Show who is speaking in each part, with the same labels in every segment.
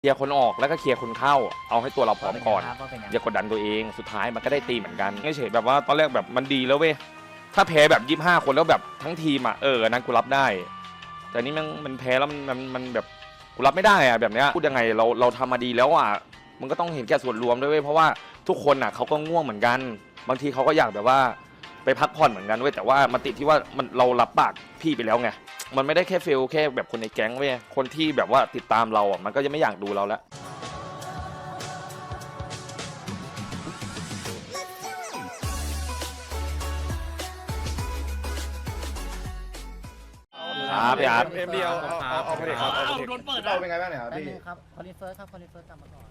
Speaker 1: เคลียร์คนออกแล้วก็เคลียร์คนเข้า เอาให้ตัวเราพร้อมก่อน
Speaker 2: ว่าเป็นยังไง
Speaker 1: อย่ากดดันตัวเองสุดท้ายมันก็ได้ตีเหมือนกันไม่เฉยแบบว่าตอนแรกแบบมันดีแล้วเว้ยถ้าแพ้แบบยี่ห้าคนแล้วแบบทั้งทีมอะเอออันนั้นกูรับได้ แต่นี่มันมันแพ้แล้วมันมันมันแบบกูรับไม่ได้อะแบบเนี้ยพูดยังไงเราเราทำมาดีแล้วอะมันก็ต้องเห็นแก่ส่วนรวมด้วยเว้ยเพราะว่าทุกคนอะเขาก็ง่วงเหมือนกัน บางทีเขาก็อยากแบบว่า ไปพักผ่อนเหมือนกันเว้ยแต่ว่ามันติดที่ว่ามันเรารับปากพี่ไปแล้วไงมันไม่ได้แค่เฟลแค่แบบคนในแก๊งเว้ยคนที่แบบว่าติดตามเราอะมันก็จะไม่อยากดูเราแล้วครับพี่อาร์ต
Speaker 3: เอ็มดีเอาเอาเอาเอาไปเลยครับเอาไปเลย
Speaker 4: โดนเปิด
Speaker 3: เรา
Speaker 4: อะ
Speaker 3: เป็นไงบ้างเนี่ยครับ
Speaker 2: แป๊บ
Speaker 3: พี่
Speaker 2: นึงครับคอลินเฟิร์สครับคอลินเฟิร์สกลับมาก่อน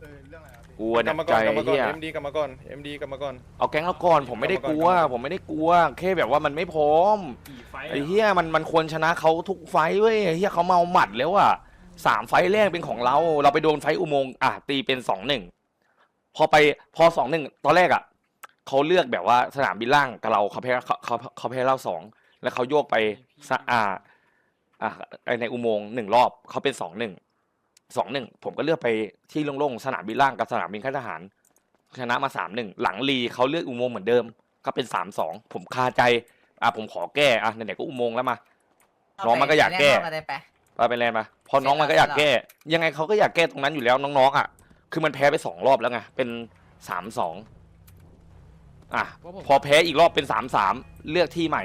Speaker 3: เออเรื่องอะไรครับพี่
Speaker 1: กลัว
Speaker 3: ก
Speaker 1: เนี่
Speaker 3: ลั
Speaker 1: ย
Speaker 3: บมา
Speaker 1: ใจ
Speaker 3: ก่อนกลับมาก่อน
Speaker 1: เฮีย
Speaker 3: เอ็มดีกลับมาก่อนเอ็มดีกลับมาก่อน
Speaker 1: เอาแก๊งเราก่อนผมไม่ได้กลัว
Speaker 3: กลับมาก่อน
Speaker 1: ผมไม่ได้กลัวแค่แบบว่ามันไม่พร้อม
Speaker 4: กี่ไฟ
Speaker 1: ไอ้เฮียมันมันควรชนะเขาทุกไฟท์เว้ยไอ้เฮียเขาเมาหมัดแล้วอะสามไฟท์แรกเป็นของเรา เราไปโดนไฟท์อุโมงค์อะตีเป็นสองหนึ่งพอไปพอสองหนึ่งตอนแรกอะเขาเลือกแบบว่าสนามบินล่างกับเราเขาแพ้เขาเขาเขาแพ้เราสองแล้วเขาโยกไปสะอ่าอ่าไอ้ในอุโมงค์หนึ่งรอบเขาเป็นสองหนึ่ง สองหนึ่งผมก็เลือกไปที่โล่งๆสนามบินล่างกับสนามบินค่ายทหาร ชนะมาสามหนึ่งหลังรีเขาเลือกอุโมงค์เหมือนเดิม ก็เป็นสามสองผมคาใจอะผมขอแก้อะไหนๆก็อุโมงค์แล้วมาน้องมันก็อยากแก้
Speaker 2: เไปได้ไป
Speaker 1: ไปเป็นแลนด์มาพอน้องมันก็อยากแก้ ยังไงเขาก็อยากแก้ตรงนั้นอยู่แล้วน้องๆอะคือมันแพ้ไปสองรอบแล้วไงเป็นสามสองอะพอแพ้อีกรอบเป็นสามสามเลือกที่ใหม่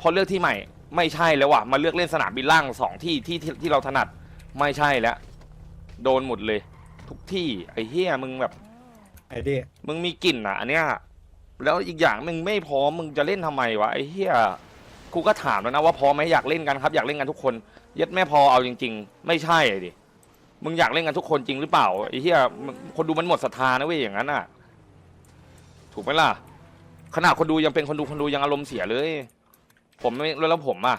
Speaker 1: พอเลือกที่ใหม่ ไม่ใช่แล้วว่ะมาเลือกเล่นสนามบินล่างสองที่ที่ที่ที่เราถนัด ไม่ใช่แล้วโดนหมดเลย ทุกที่ไอ้เฮียมึงแบบ
Speaker 3: ไอ้ดิ
Speaker 1: มึงมีกลิ่นอะอันเนี้ยแล้วอีกอย่างมึงไม่พร้อมมึงจะเล่นทำไมวะไอ้เหี้ยกูก็ถามแล้วนะว่าพร้อมไหมอยากเล่นกันครับอยากเล่นกันทุกคนเย็ดแม่พอเอาจริง ๆ ไม่ใช่ดิ มึงอยากเล่นกันทุกคนจริงหรือเปล่าไอ้เหี้ยมึงคนดูมันหมดศรัทธานะเว้ยอย่างนั้นอะ ถูกไหมล่ะขนาดคนดูยังเป็นคนดูคนดูยังอารมณ์เสียเลย ผมไม่แล้วแล้วผมอะ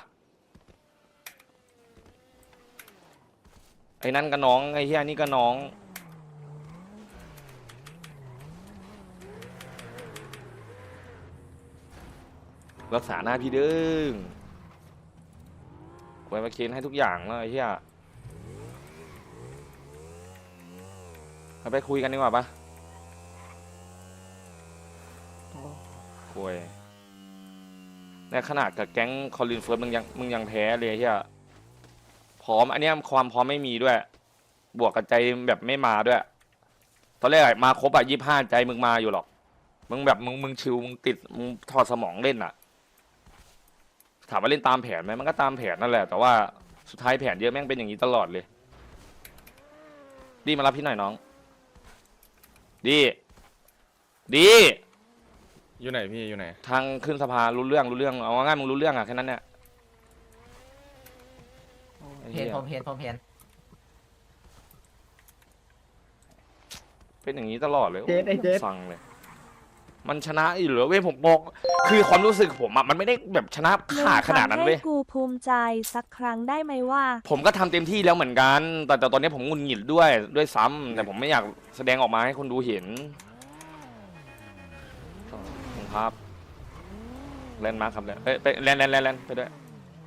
Speaker 1: ไอ้นั่นก็น้องไอ้เหี้ยนี่ก็น้องรักษาหน้าพี่เด้งไว้มาเคนให้ทุกอย่างเลยไอ้เฮียเราไปคุยกันดีกว่าปะคุยในขนาดกับแก๊งคอลินเฟิร์สมึงยังมึงยังแพ้เลยไอ้เฮีย พร้อมอันเนี้ยความพร้อมไม่มีด้วย บวกกับใจแบบไม่มาด้วยตอนแรกอะมาครบอะยี่ห้าใจมึงมาอยู่หรอก มึงแบบมึงมึงชิวมึงติดมึงถอดสมองเล่นอะถามว่าเล่นตามแผนไหมมันก็ตามแผนนั่นแหละ แต่ว่าสุดท้ายแผนเยอะแม่งเป็นอย่างนี้ตลอดเลย ดีมารับพี่หน่อยน้อง ดี ดี
Speaker 3: อยู่ไหนพี่อยู่ไหน
Speaker 1: ทางขึ้นสภารู้เรื่องรู้เรื่องเอาง่ายๆมึงรู้เรื่องอะแค่นั้นเนี่ย ไอ้เหี้
Speaker 2: เห็
Speaker 1: ย
Speaker 2: นผมเห็นผมเห็น
Speaker 1: เป็นอย่างนี้ตลอดเลย
Speaker 5: เจ๊ดไอ้เจ๊ด
Speaker 1: ฟังเลย มันชนะอยู่เหรอเว้ยผมบอกคือความรู้สึกผมอะมันไม่ได้แบบชนะขาดขนาดนั้นเว้ย
Speaker 6: ให้กูภูมิใจสักครั้งได้ไหมว่า
Speaker 1: ผมก็ทำเต็มที่แล้วเหมือนกัน แต่แต่ตอนนี้ผมหงุนหงิดด้วยด้วยซ้ำแต่ผมไม่อยากแสดงออกมาให้คนดูเห็นผมครับแลนด์มาร์คครับเนี่ยเอ้ยไปแลนด์แลนด์แลนด์แลนด์ไปด้วย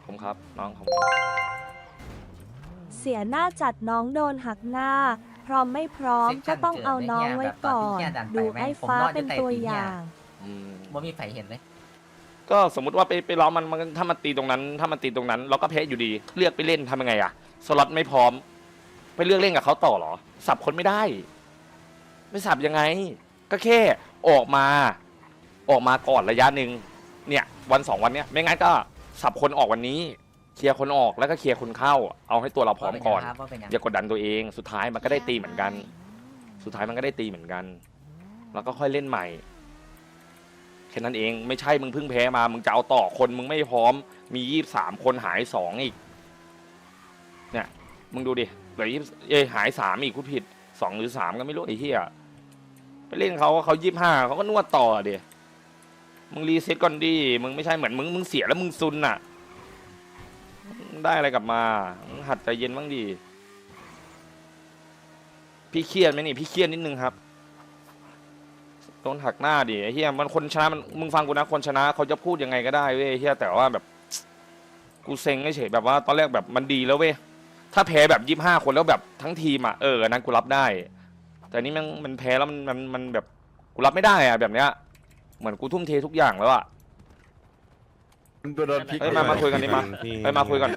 Speaker 1: ผมครับน้องผม
Speaker 6: เสียหน้าจัดน้องโดนหักหน้า พร้อมไม่พร้อม
Speaker 2: Section
Speaker 6: ก็ต้องเอาน้องไว้ก่อน
Speaker 2: เจอในเนี่ยแบบตอนที่
Speaker 6: ดู
Speaker 2: เนี่ยดันไป
Speaker 6: ไอ้
Speaker 2: แม่งผม
Speaker 6: ฟ้าน
Speaker 2: อนอยู่
Speaker 6: เป็น
Speaker 2: ใต้
Speaker 6: ตัว
Speaker 2: ตีน
Speaker 6: อ
Speaker 2: เนี่ย
Speaker 6: ย่าง
Speaker 1: อืม
Speaker 2: บ่มีไฟเห็นเลย
Speaker 1: ก็สมมุติว่าไปไปล้อมมันมันถ้ามันตีตรงนั้น ถ้ามันตีตรงนั้น เราก็แพ้อยู่ดี เลือกไปเล่นทำยังไงอะสล็อตไม่พร้อม ไปเลือกเล่นกับเขาต่อเหรอ สับคนไม่ได้ ไม่สับยังไง ก็แค่ออกมา ออกมาก่อนระยะหนึ่งเนี่ย วันสองวันเนี้ยไม่งั้นก็สับคนออกวันนี้ เคลียร์คนออกแล้วก็เคลียร์คนเข้า เอาให้ตัวเราพร้อมก่อน
Speaker 2: ว่าเป็นยัง
Speaker 1: อย่ากดดันตัวเอง สุดท้ายมันก็ได้ตีเหมือนกัน สุดท้ายมันก็ได้ตีเหมือนกัน แล้วก็ค่อยเล่นใหม่ แค่นั้นเอง ไม่ใช่มึงเพิ่งแพ้มา มึงจะเอาต่อคนมึงไม่พร้อม มียี่สามคนหายสองอีก เนี่ย มึงดูดิเหลือยี่เอ้ยหายสามอีกกูผิดสองหรือสามก็ไม่รู้ไอ้เหี้ย ไปเล่นเขาเขายี่ห้าเขาก็นวดต่อเดียมึงรีเซ็ตก่อนดิ มึงไม่ใช่เหมือนมึงมึงเสียแล้วมึงซุนน่ะมึง ได้อะไรกลับมา หัดใจเย็นบ้างดิพี่เครียดไหมนี่ พี่เครียดนิดนึงครับโดนหักหน้าดิไอ้เฮียมันคนชนะมันมึงฟังกูนะคนชนะเขาจะพูดยังไงก็ได้เว้ยเฮียแต่ว่าแบบ กูเซ็งเฉยแบบว่าตอนแรกแบบมันดีแล้วเว้ยถ้าแพ้แบบยี่ห้าคนแล้วแบบทั้งทีมอะเอออันนั้นกูรับได้ แต่นี่มันมันแพ้แล้วมันมันมันแบบกูรับไม่ได้อะแบบเนี้ยเหมือนกูทุ่มเททุกอย่างแล้วอะ
Speaker 3: โดนพลิก
Speaker 1: เอ้ยมามาคุยกันดิมา
Speaker 4: ที่
Speaker 1: ไปมาคุยก่อน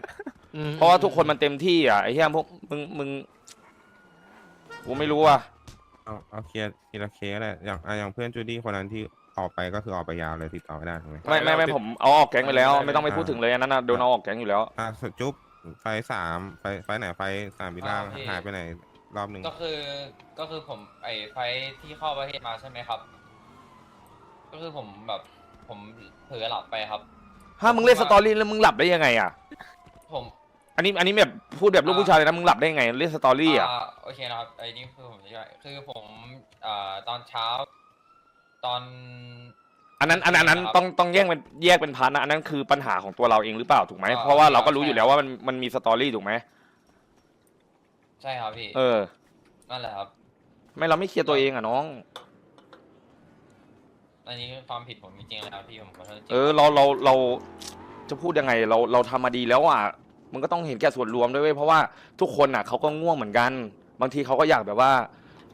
Speaker 1: เพราะว่าทุกคนมันเต็มที่อะไอ้เหี้ยพวกมึงมึงกูไม่รู้อะ
Speaker 4: เอาเอาเคลียร์ทีละเคสแหละอย่างอะอย่างเพื่อนจูดี้คนนั้นที่ออกไปก็คือออกไปยาวเลยติดต่อไม่ได้ถูกไหม
Speaker 1: ไม่ไม่ไม่ผมเอาออกแก๊งไปแล้ว ไม่ต้องไปพูดถึงเลยอันนั้นนะโดนเอาออกแก๊งอยู่แล้ว
Speaker 4: อะสุดจุ๊บไฟสามไฟไฟไหนไฟสามบิล่า
Speaker 5: อ่าพี่
Speaker 4: หายไปไหนรอบหนึ่ง
Speaker 5: ก็คือก็คือผมไอ้ไฟท์ที่เข้าประเทศมาใช่ไหมครับ ก็คือผมแบบผมเผลอหลับไปครับ
Speaker 1: ถ้ามึงเล่นสตอรี่แล้วมึงหลับได้ยังไงอะ
Speaker 5: ผม
Speaker 1: อันนี้อันนี้แบบพูดแบบลูกผู้ชายเลยนะมึงหลับได้ยังไงเล่นสตอรี่อะา
Speaker 5: โอเคนะครับไอ้นี่คือผมจะช่วยคือผมอ่าตอนเช้า ตอน
Speaker 1: อันนั้นอันนั้นอันนั้น
Speaker 5: ครับ
Speaker 1: ต้องต้องแยกเป็นแยกเป็นพาร์ทนะอันนั้นคือปัญหาของตัวเราเองหรือเปล่าถูกไหม
Speaker 5: อ่า
Speaker 1: เพราะว่าเราก็รู้
Speaker 5: ใช่
Speaker 1: อยู่แล้วว่ามันมันมีสตอรี่ถูกไหม
Speaker 5: ใช่ครับพี่
Speaker 1: เออ
Speaker 5: นั่นแหละครับ
Speaker 1: ไม่เราไม่เคลียร์ตัวเองอะน้อง
Speaker 5: อันนี้ความผิดผมจริงๆแล้วพี่ผมขอโทษจริง
Speaker 1: เออเราเราเราจะพูดยังไงเราเราทำมาดีแล้วอะมันก็ต้องเห็นแก่ส่วนรวมด้วยเว้ยเพราะว่าทุกคนอะเขาก็ง่วงเหมือนกัน บางทีเขาก็อยากแบบว่า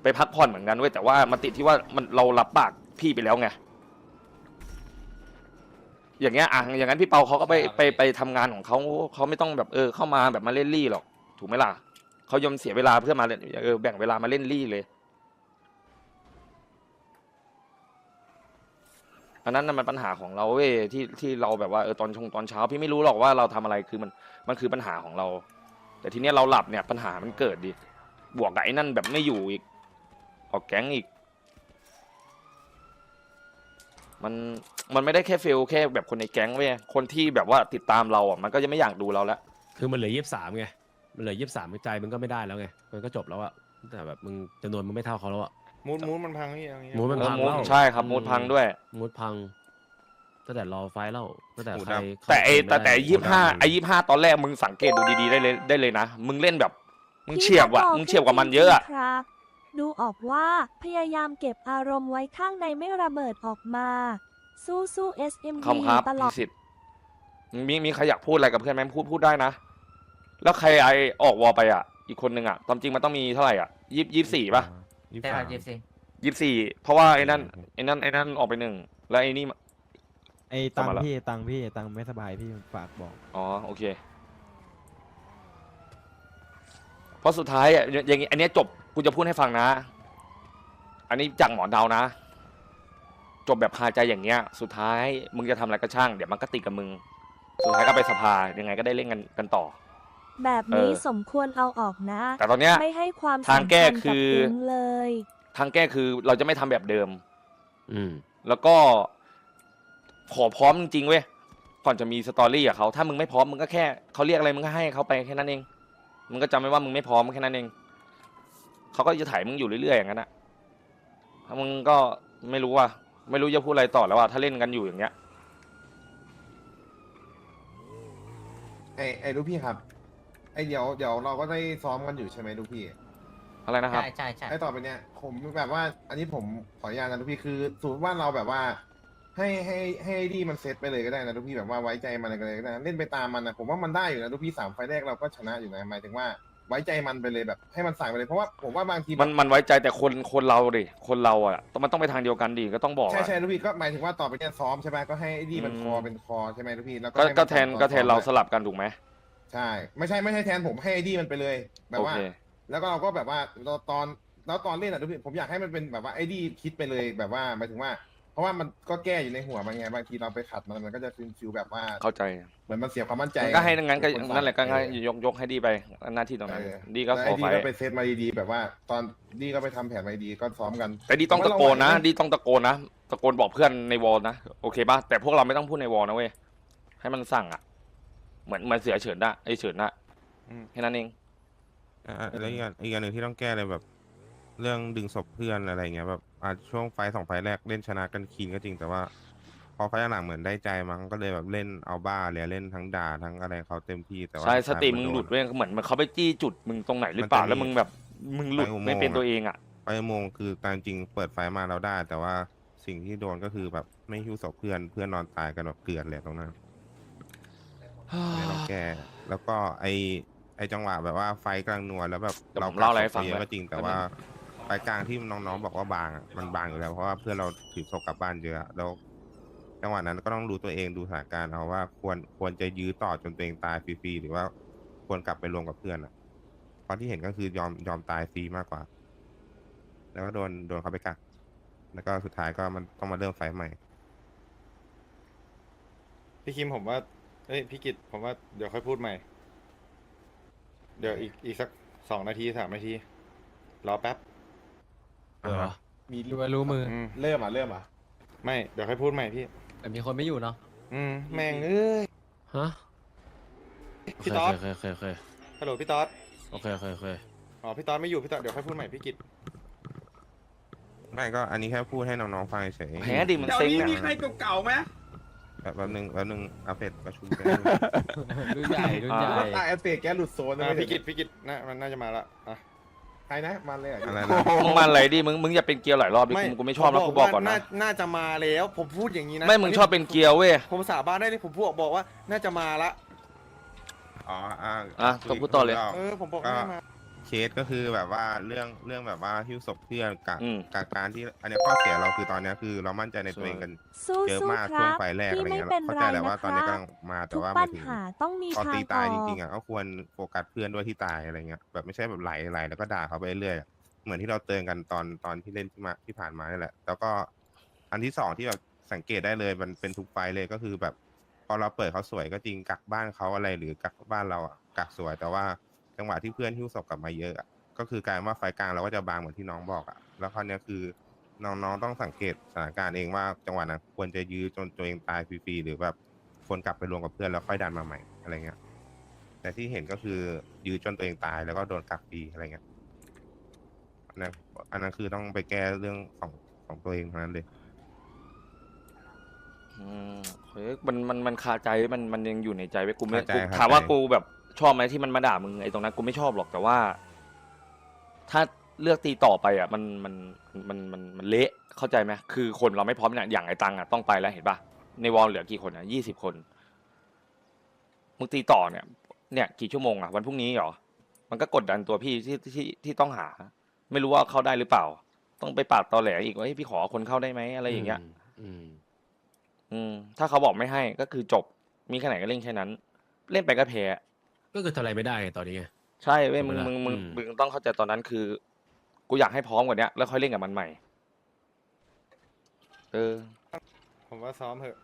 Speaker 1: ไปพักผ่อนเหมือนกันเว้ยแต่ว่ามันติดที่ว่ามันเรารับปากพี่ไปแล้วไงอย่างเงี้ยอะอย่างนั้นพี่เปาเขาก็ไปไปไปทำงานของเขาเขาไม่ต้องแบบเออเข้ามาแบบมาเล่นรี่หรอกถูกไหมล่ะเขายอมเสียเวลาเพื่อมาเล่นเออแบ่งเวลามาเล่นรี่เลย อันนั้นน่ะมันปัญหาของเราเว้ยที่ที่เราแบบว่าเออตอนชงตอนเช้า พี่ไม่รู้หรอกว่าเราทำอะไรคือมันมันคือปัญหาของเรา แต่ทีเนี้ยเราหลับเนี่ยปัญหามันเกิดดิบวกกับไอ้นั่นแบบไม่อยู่อีก ออกแก๊งอีก มันมันไม่ได้แค่เฟลแค่แบบคนในแก๊งเว้ยคนที่แบบว่าติดตามเราอะมันก็จะไม่อยากดูเราแล้ว
Speaker 7: คือมันเหลือยี่สิบสามไง มันเหลือยี่สิบสามใจมันก็ไม่ได้แล้วไง มันก็จบแล้วอะแต่แบบมึงจำนวนมึงไม่เท่าเขาแล้วอะ
Speaker 3: มูดมูดมันพังนี่อย่างเงี้ย
Speaker 7: มูดมัน
Speaker 1: เออ
Speaker 7: พัง
Speaker 1: มูด
Speaker 7: แล้ว
Speaker 1: ใช่ครับมูดพังด้วย
Speaker 7: มูดพังตั้งแต่รอไฟล์แล้วตั้งแต่
Speaker 4: มูด
Speaker 7: ใคร
Speaker 4: ด
Speaker 7: เข้า
Speaker 1: แต่ไอ
Speaker 7: เกม
Speaker 1: แต่
Speaker 7: ไม่
Speaker 1: แต่
Speaker 7: ได้
Speaker 1: ยี่ห้า
Speaker 4: มูดดำ
Speaker 1: ไอยี่ห้าตอนแรกมึงสังเกตดูดีๆได้เลยได้เลยนะ มึงเล่นแบบ มึงเฉียบว่ะมึงเฉียบกว่ามันเยอะอะ
Speaker 6: ครับ ดูออกว่าพยายามเก็บอารมณ์ไว้ข้างในไม่ระเบิดออกมา สู้สู้ SMD
Speaker 1: ขอบคุณครับ
Speaker 6: ตลอด
Speaker 1: พี่สิทธิ์มีมีใครอยากพูดอะไรกับเพื่อนไหมพูดพูดได้นะ แล้วใครไอออกวอลไปอะ อีกคนนึงอะตามจริงมันต้องมีเท่าไหร่อะยี่ยี่สี่ป่ะ
Speaker 4: ยี่สิ
Speaker 2: ใช่
Speaker 4: บ
Speaker 2: ค
Speaker 4: สา
Speaker 2: รับ
Speaker 4: ม
Speaker 2: ยิปซี
Speaker 1: ยี่สี่เพราะว่าไอ้นั่นไอ้นั่นไอ้นั่นออกไปหนึ่งแล้วไอ้นี่มา
Speaker 8: ไอ้ตัง
Speaker 1: กลับมาแล้ว
Speaker 8: ค์พี่ตังค์พี่ตังค์ไม่สบายพี่ฝากบอก
Speaker 1: อ๋อโอเค เพราะสุดท้ายอะอย่างอย่างงี้อันเนี้ยจบกูจะพูดให้ฟังนะ อันนี้จากหมอเดานะ จบแบบคาใจอย่างเงี้ย สุดท้ายมึงจะทำอะไรก็ช่าง เดี๋ยวมันก็ติดกับมึง สุดท้ายก็ไปสภายังไงก็ได้เล่นกันกันต่อ
Speaker 6: แบบนี้
Speaker 1: เออ
Speaker 6: สมควรเอาออกนะ
Speaker 1: แต่ตอนเนี้ย
Speaker 6: ไม่ให้ความ
Speaker 1: ทางแก้
Speaker 6: สำญ
Speaker 1: คือ
Speaker 6: กับเองเลย
Speaker 1: ทางแก้คือเราจะไม่ทำแบบเดิม
Speaker 7: อืม
Speaker 1: แล้วก็ขอพร้อมจริงๆเว้ยก่อนจะมีสตอรี่กับเขาถ้ามึงไม่พร้อมมึงก็แค่เขาเรียกอะไรมึงก็ให้เขาไปแค่นั้นเองมึงก็จำไว้ว่ามึงไม่พร้อมแค่นั้นเองเขาก็จะถ่ายมึงอยู่เรื่อยๆอย่างนั้นนะถ้ามึงก็ไม่รู้ว่า ไม่รู้จะพูดอะไรต่อแล้วว่าถ้าเล่นกันอยู่อย่างเงี้ย
Speaker 9: ไอไอลูกพี่ครับ ไอเดี๋ยวเดี๋ยวเราก็ได้ซ้อมกันอยู่ใช่ไหมลูกพี่
Speaker 1: อะไรนะครับ
Speaker 2: ใช่ใช่ใช่
Speaker 9: ไอต่อไปเนี้ยผมแบบว่า อันนี้ผมขออนุญาตนะลูกพี่คือสมมติว่าเราแบบว่า ให้ให้ให้ดีมันเซตไปเลยก็ได้นะลูกพี่แบบว่าไว้ใจมันอะไรก็เลยก็ได้นะเล่นไปตามมันนะผมว่ามันได้อยู่นะลูกพี่สามไฟล์แรกเราก็ชนะอยู่นะหมายถึงว่าไว้ใจมันไปเลยแบบ ให้มันสั่งไปเลยเพราะว่าผมว่าบางที
Speaker 1: มันมันไว้ใจแต่คนคนเราดิคนเราอะต้องมันต้องไปทางเดียวกันดิก็ต้องบอก
Speaker 9: ใช่
Speaker 1: อะ
Speaker 9: ใช่ลูกพี่ก็หมายถึงว่าต่อไปเนี้ยซ้อมใช่ไหมก็ให้ไอ้ดีมัน
Speaker 1: อืม
Speaker 9: คอเป็นคอใช่ไหมลูกพี่แล้วก็
Speaker 1: ก็
Speaker 9: ให้มั
Speaker 1: ก็แทน
Speaker 9: ตอ
Speaker 1: ก็แทนเรา
Speaker 9: ซ้อม
Speaker 1: สลับกันถูกไหม
Speaker 9: ใช่ ไม่ใช่ไม่ใช่แทนผมให้ไอ้ดีมันไปเลย แบบ
Speaker 1: โอ
Speaker 9: ว่า
Speaker 1: เค
Speaker 9: แล้วก็เราก็แบบว่าเราตอนแล้วตอนเล่นอะทุกพี่ผมอยากให้มันเป็นแบบว่าไอ้ดีคิดไปเลยแบบว่าหมายถึงว่า เพราะว่ามันก็แก้อยู่ในหัวมันไงบางทีเราไปขัดมันมันก็จะฟิลฟิลแบบว่า
Speaker 1: เข้าใจ
Speaker 9: เหมือนมันเสียความมั่นใจ
Speaker 1: ก็ให้ดังนั้นก็
Speaker 9: ค
Speaker 1: นั่นแหละก็ให้
Speaker 9: เออย
Speaker 1: กยกให้ดีไปหน้าที่ตรงนั้น
Speaker 9: เออ
Speaker 1: ดีก็
Speaker 9: แล้ว
Speaker 1: ขอ
Speaker 9: ไอ้ดี
Speaker 1: ไฟ
Speaker 9: ก็ไปเซตมาดีๆแบบว่า ตอนดีก็ไปทำแผนมาดีๆก็ซ้อมกัน
Speaker 1: แต่ดีต้อง
Speaker 9: ผม
Speaker 1: ตะ
Speaker 9: ว่า
Speaker 1: โกนนะ
Speaker 9: เราไหวนะ
Speaker 1: ดีต้องตะโกนนะ ตะโกนบอกเพื่อนในวอลนะ โอเคป่ะ แต่พวกเราไม่ต้องพูดในวอลนะเว้ย ให้มันสั่งอะ เหมือนเหมือนเสือเฉินนะไอเฉินนะ
Speaker 3: อืม
Speaker 1: แค่นั้นเอง
Speaker 4: อะแล้วอีกอันอีกอันหนึ่งที่ต้องแก้เลยแบบ เรื่องดึงศพเพื่อนอะไรเงี้ยแบบอะช่วงไฟล์สองไฟล์แรกเล่นชนะกันคีนก็จริงแต่ว่า พอไฟล์หลังๆเหมือนได้ใจมั้งก็เลยแบบเล่นเอาบ้าเลยเล่นทั้งด่าทั้งอะไรเขาเต็มที่แต่ว่า
Speaker 1: ใช่
Speaker 4: ด
Speaker 1: ส
Speaker 4: ท้าย
Speaker 1: ติ
Speaker 4: น
Speaker 1: มึง
Speaker 4: โน
Speaker 1: หลุดเว้ยเหมือนมันเขาไปจี้จุดมึงตรงไหนหรือเปล่า
Speaker 4: มันจะมี
Speaker 1: แล้วมึงแบบมึงหลุด
Speaker 4: ไปอุโมงค์
Speaker 1: ไม่เป็นตัวเองอะ
Speaker 4: ไปอุโมงค์คือตามจริงเปิดไฟล์มาเราได้ แต่ว่าสิ่งที่โดนก็คือแบบไม่หิ้วศพเพื่อนเพื่อนนอนตายกันแบบเกลือนเลยตรงนั้น ไม่ต้องแก้แล้วก็ไอไอจังหวะแบบว่าไฟกลางนัวแล้วแบบ
Speaker 1: เดี๋ยวผมเล่าอะไรให้ฟัง
Speaker 4: เยอะ
Speaker 1: ไว้
Speaker 4: ก็จริงแต่ว่าไฟกลางที่น้องๆบอกว่าบางอะมันบางอยู่แล้วเพราะว่าเพื่อนเราถือศพกลับบ้านเยอะแล้วจังหวะนั้นก็ต้องดูตัวเองดูสถานการณ์เอาว่าควรควรจะยื้อต่อจนตัวเองตายฟรีๆหรือว่าควรกลับไปรวมกับเพื่อนอะเพราะที่เห็นก็คือยอมยอมตายฟรีมากกว่า แล้วก็โดนโดนเขาไปกักแล้วก็สุดท้ายก็มันต้องมาเริ่มไฟท์ใหม่
Speaker 3: พี่คิมผมว่า เอ้ยพี่กิตผมว่าเดี๋ยวค่อยพูดใหม่ เดี๋ยวอีกอีกสักสองนาทีสามนาที รอแป๊บ
Speaker 7: เออ
Speaker 9: มี
Speaker 8: รู้ว่ารู้มือ
Speaker 3: อืม
Speaker 9: เริ่มอะ เริ่มอะ
Speaker 3: ไม่ เดี๋ยวค่อยพูดใหม่พี่
Speaker 8: แต่มีคนไม่อยู่เนาะ
Speaker 3: อืม แม่งเอ้ย
Speaker 7: ฮะ
Speaker 3: พี่ต๊อด
Speaker 7: โอเคโอเคโอเค
Speaker 3: ฮัลโหลพี่ต๊อด
Speaker 7: โอเคโอเคโอเค
Speaker 3: อ๋อ พี่ต๊อดไม่อยู่ พี่ต๊อดเดี๋ยวค่อยพูดใหม่พี่กิต
Speaker 4: ไม่ก็อันนี้แค่พูดให้น้องๆฟังเฉยๆ
Speaker 1: แพ้ดิมันเซ็งอะ
Speaker 4: แบบแป๊บนึงแป๊บนึงอาเป็ดประชุมกัน
Speaker 8: รุ่นใหญ่รุ่นใหญ่
Speaker 9: ว่าตายแอสเปกแกหลุดโซนนะ
Speaker 3: อะ
Speaker 9: ไม่
Speaker 3: พี่กิ
Speaker 9: ใช่
Speaker 3: ตพี่กิตน่ามันน่าจะมาละอะ
Speaker 9: ใครนะมันเลยเหรอ
Speaker 4: อะไรนะ
Speaker 1: มึงมันอะไรดิมึงมึงอย่าเป็นเกียวหลายรอบดิกูกูไม่ชอบนะ
Speaker 3: ผ
Speaker 1: กูบอกก่อน
Speaker 3: ว่า
Speaker 1: นะ
Speaker 3: น่าจะมาแล้วผมพูดอย่างนี้นะ
Speaker 1: ไม่มึงชอบเป็นเกียวเว้ย
Speaker 3: ผมสาบานได้เลยผมพูดบอกว่า น่าจะมาละ
Speaker 4: อ๋ออะ
Speaker 1: อะต้องพูดต่อเลย
Speaker 3: เออผมบอกว่าน่ามา
Speaker 4: เคสก็คือแบบว่าเรื่องเรื่องแบบว่าหิ้วศพเพื่อนกับ
Speaker 1: อืม
Speaker 4: กับการที่อันเนี้ยข้อเสียเราคือตอนเนี้ยคือเรามั่นใจในตัวเองกัน
Speaker 6: สู้
Speaker 4: เยอะ
Speaker 6: สู้
Speaker 4: มาก
Speaker 6: ค
Speaker 4: ช่ว
Speaker 6: รั
Speaker 4: ง
Speaker 6: บ
Speaker 4: ไฟแรกอะไร
Speaker 6: พี่ไม่
Speaker 4: เงี้ย
Speaker 6: เป็น
Speaker 4: เข้า
Speaker 6: ไร
Speaker 4: ใจแหละว่า
Speaker 6: นะ
Speaker 4: ตอน
Speaker 6: ค
Speaker 4: นี้
Speaker 6: รับ
Speaker 4: กำลังมาแต่
Speaker 6: ทุก
Speaker 4: ว่า
Speaker 6: ปั
Speaker 4: ไม่
Speaker 6: ญ
Speaker 4: ถึง
Speaker 6: หาต้องมี
Speaker 4: พอ
Speaker 6: ทาง
Speaker 4: ตี
Speaker 6: อ
Speaker 4: ตาย
Speaker 6: อ
Speaker 4: จ
Speaker 6: ก
Speaker 4: ริงๆอะก็ควรโฟกัสเพื่อนด้วยที่ตายอะไรเงี้ยแบบไม่ใช่แบบไหลไหลแล้วก็ด่าเขาไปเรื่อยอะเหมือนที่เราเตือนกันตอนตอนที่เล่นที่มาที่ผ่านมานี่แหละ แล้วก็อันที่สองที่แบบสังเกตได้เลยมันเป็นทุกไฟล์เลยก็คือแบบ พอเราเปิดเขาสวยก็จริงกักบ้านเขาอะไรหรือกักบ้านเราอะกักสวยแต่ว่า จังหวะที่เพื่อนหิ้วศพกลับมาเยอะอะก็คือกลารว่าไฟล์กลางเราก็จะบางเหมือนที่น้องบอกอะแล้วคราวเนี้ยคือน้องๆต้องสังเกตสถานการณ์เองว่าจังหวะนั้นควรจะยื้อจนตัวเองตายฟรีๆหรือแบบควรกลับไปรวมกับเพื่อนแล้วค่อยดันมาใหม่อะไรเงี้ย แต่ที่เห็นก็คือยื้อจนตัวเองตายแล้วก็โดนกักฟรีอะไรเงี้ยอันนั้นอันนั้นคือต้องไปแก้เรื่องของของตัวเองเท่านั้นเลย
Speaker 1: อืมเฮ้ยมันมันมันคาใจมันมันยังอยู่ในใจไว้ยกูไม่
Speaker 4: เข้าใจ
Speaker 1: กู
Speaker 4: เข้าใจ
Speaker 1: ถามว่ากูแบบ ชอบไหมที่มันมาด่ามึงไอ้ตรงนั้นกูไม่ชอบหรอกแต่ว่า ถ้าเลือกตีต่อไปอะมันมันมันมันมันเละเข้าใจไหมคือคนเราไม่พร้อมเนี่ยอย่างไอ้ตังอะต้องไปแล้วเห็นปะในวอลเหลือกี่คนอะยี่สิบคนมึงตีต่อเนี่ย เนี่ย กี่ชั่วโมงอะวันพรุ่งนี้เหรอมันก็กดดันตัวพี่ที่ที่ที่ต้องหา ไม่รู้ว่าเข้าได้หรือเปล่า ต้องไปปาดตอแหลอีกว่าเฮ้ยพี่ขอคนเข้าได้ไหมอะไรอย่างเงี้ย
Speaker 7: อืม
Speaker 1: อืม ถ้าเขาบอกไม่ให้ก็คือจบ มีแค่ไหนก็เล่นแค่นั้น เล่นไปก็แพ้
Speaker 7: ก็คือทำอะไรไม่ได้ไงตอนนี้ไง
Speaker 1: ใช่เว้ย
Speaker 7: ถู
Speaker 1: มึ
Speaker 7: ก
Speaker 1: ง
Speaker 7: ไหม
Speaker 1: มึงมึง
Speaker 7: อืม
Speaker 1: มึงต้องเข้าใจตอนนั้นคือ กูอยากให้พร้อมกว่าเนี้ยแล้วค่อยเล่นกับมันใหม่ เออ
Speaker 3: ผมว่าซ้อมเถอะ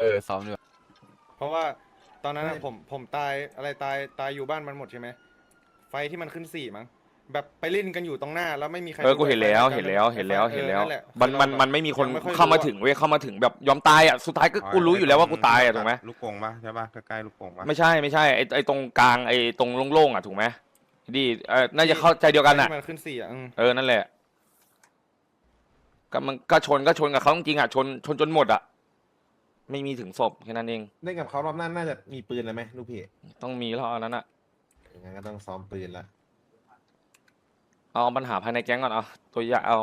Speaker 8: เออซ้อมดีกว่า
Speaker 3: เพราะว่าตอนนั้นอะผมผมตายอะไรตายตายอยู่บ้านมันหมดใช่ไหมไฟที่มันขึ้นสี่มั้ง แบบไปเล่นกันอยู่ตรงหน้าแล้วไม่มีใคร
Speaker 1: เออกูเห็นแล้ว
Speaker 3: ไฟ
Speaker 1: เห็นแล้ว
Speaker 3: ไฟ
Speaker 1: เห็นแล้ว
Speaker 3: ไฟ
Speaker 1: เห็นแล้ว
Speaker 3: ออหะ
Speaker 1: มันมัน
Speaker 3: คือร
Speaker 1: มันไม่มีคน
Speaker 3: ยังไอย
Speaker 1: เข้ามา
Speaker 3: รู้อะ
Speaker 1: ถึงเว้ยเข้ามาถึงแบบยอมตายอะสุดท้ายก็กูรู้อยู่แล้วว่ากูตายอะถูกไหม
Speaker 4: ลูกกงปะใช่ปะใกล้ๆลูกกงปะ
Speaker 1: ไม่ใช่ไม่ใช่ไอไอตรงกลางไอตรงโล่งๆอะถูกไหมดีเออน่าจะเข้าใจเดียวกันอะ
Speaker 3: ที่มันขึ้นสี่อะอืม
Speaker 1: เออนั่นแหละก็มันก็ชนก็ชนกับเขาจริงๆอะชนชนจนหมดอะไม่มีถึงศพแค่นั้นเอง
Speaker 9: เล่นกับเขารอบหน้าน่าจะมีปืนแล้วไหมลูกพี่
Speaker 1: ต้องมีแล้วอันนั้นอะ
Speaker 9: งั้นก็ต้องซ้อมปืนละ
Speaker 1: เอาปัญหาภายในแก๊งก่อนเอาตัวอย่างเอา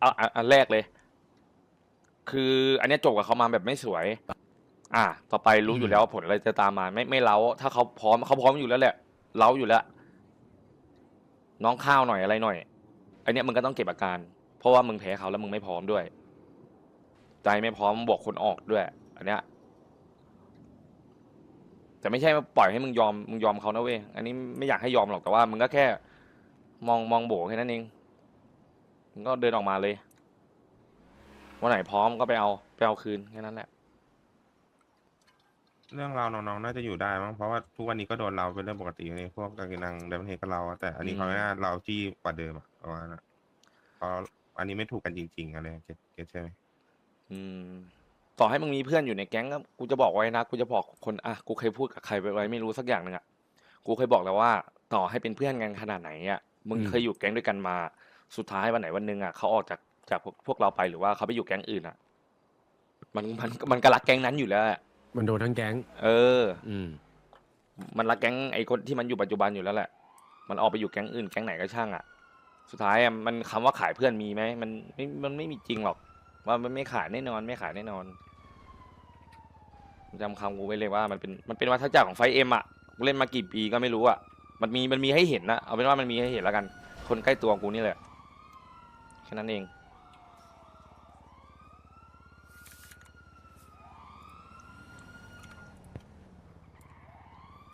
Speaker 1: เอาเอาอันแรกเลย คืออันเนี้ยจบกับเขามาแบบไม่สวย อะต่อไปรู้อยู่แล้วว่าผลอะไรจะตามมา ไม่ไม่เล้าถ้าเขาพร้อมเขาพร้อมอยู่แล้วแหละเล้าอยู่แล้ว น้องข้าวหน่อยอะไรหน่อยอันเนี้ยมึงก็ต้องเก็บอาการ เพราะว่ามึงแพ้เขาแล้วมึงไม่พร้อมด้วย ใจไม่พร้อมบวกคนออกด้วย อันเนี้ยแต่ไม่ใช่ว่าปล่อยให้มึงยอมมึงยอมเขานะเว้ยอันนี้ไม่อยากให้ยอมหรอกแต่ว่ามึงก็แค่ มองมองโบแค่นั้นเองมึงก็เดินออกมาเลยวันไหนพร้อมก็ไปเอาไปเอาคืนแค่นั้นแหละ
Speaker 4: เรื่องเราวน้องๆน่าจะอยู่ได้มั้งเพราะว่าทุกวันนี้ก็โดนเราเป็นเรื่องปกติในพวกการกินนังเดมเฮก็เราอะแต่อันนี้
Speaker 1: อืม
Speaker 4: เขาไม่น่าเราที่กว่าเดิมอะประมาณนั้นเพราะอันนี้ไม่ถูกกันจริง ๆอะไรเก็ตเก็ตใช่ไหม
Speaker 1: อืมต่อให้มึงมีเพื่อนอยู่ในแก๊งก็กูจะบอกไว้นะกูจะบอกคนอะกูเคยพูดกับใครไปไว้ไม่รู้สักอย่างหนึ่งอะกูเคยบอกแล้วว่า ต่อให้เป็นเพื่อนกันขนาดไหนอะ มึง
Speaker 7: อืม
Speaker 1: เคยอยู่แก๊งด้วยกันมา สุดท้ายวันไหนวันหนึ่งอะเขาออกจากจากพวกพวกเราไปหรือว่าเขาไปอยู่แก๊งอื่นอะ มันมันมันก็รักแก๊งนั้นอยู่แล้วอะ
Speaker 7: มันโดนทั้งแก๊ง
Speaker 1: เออ
Speaker 7: อืม
Speaker 1: มันรักแก๊งไอ้คนที่มันอยู่ปัจจุบันอยู่แล้วแหละ มันออกไปอยู่แก๊งอื่นแก๊งไหนก็ช่างอะ สุดท้ายอะมันคำว่าขายเพื่อนมีไหมมันไม่มันไม่มีจริงหรอก ว่ามันไม่ขายแน่นอนไม่ขายแน่นอนจำคำกูไว้เลยว่ามันเป็นมันเป็นวัฏจักรของไฟเอ็มอะกูเล่นมากี่ปีก็ไม่รู้อะ มันมีมันมีให้เห็นนะเอาเป็นว่ามันมีให้เห็นแล้วกัน คนใกล้ตัวกูนี่แหละแค่นั้นเอง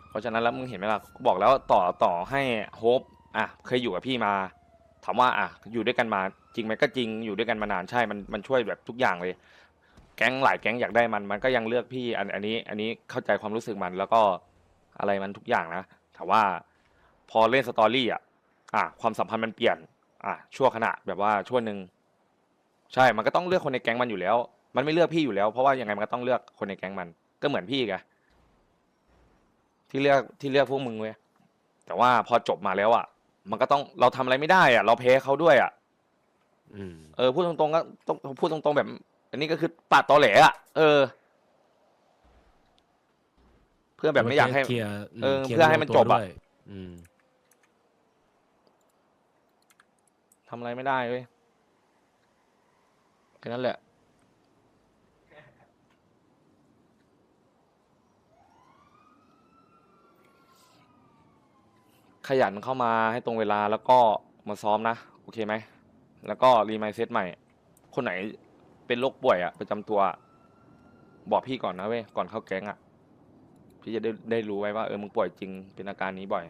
Speaker 1: เพราะฉะนั้นแล้วมึงเห็นไหมล่ะกูบอกแล้วต่อต่อให้โฮปอะเคยอยู่กับพี่มาถามว่าอะอยู่ด้วยกันมาจริงไหมก็จริงอยู่ด้วยกันมานานใช่มันมันช่วยแบบทุกอย่างเลย แก๊งหลายแก๊งอยากได้มันมันก็ยังเลือกพี่อันอันนี้ อันนี้เข้าใจความรู้สึกมันแล้วก็อะไรมันทุกอย่างนะแต่ว่า พอเล่นสตอรี่อะอะความสัมพันธ์มันเปลี่ยน อะชั่วขณะแบบว่าชั่วหนึ่งใช่ มันก็ต้องเลือกคนในแก๊งมันอยู่แล้ว มันไม่เลือกพี่อยู่แล้ว เพราะว่ายังไงมันก็ต้องเลือกคนในแก๊งมัน ก็เหมือนพี่ไงที่เลือกที่เลือกพวกมึงเว้ยแต่ว่าพอจบมาแล้วอะ มันก็ต้องเราทำอะไรไม่ได้อะ เราแพ้เขาด้วยอะ
Speaker 7: อืม
Speaker 1: เออพูดตรงๆก็ต้องพูดตรงๆแบบ อันนี้ก็คือปาดตอแหลอะเออ เพื่อแบบไม่อยากให้
Speaker 7: เคลียร์ม
Speaker 1: เออ
Speaker 7: คลียร์
Speaker 1: เพื่อให้มันจบอะ
Speaker 7: ด้วยอืม
Speaker 1: ทำอะไรไม่ได้เว้ยแค่นั้นแหละ ขยันเข้ามาให้ตรงเวลาแล้วก็มาซ้อมนะ โอเคไหม แล้วก็รีมายเซตใหม่ คนไหนเป็นโรคป่วยอะประจำตัวอะบอกพี่ก่อนนะเว้ย ก่อนเข้าแก๊งอะพี่จะได้ได้รู้ไว้ว่าเออมึงป่วยจริงเป็นอาการนี้บ่อย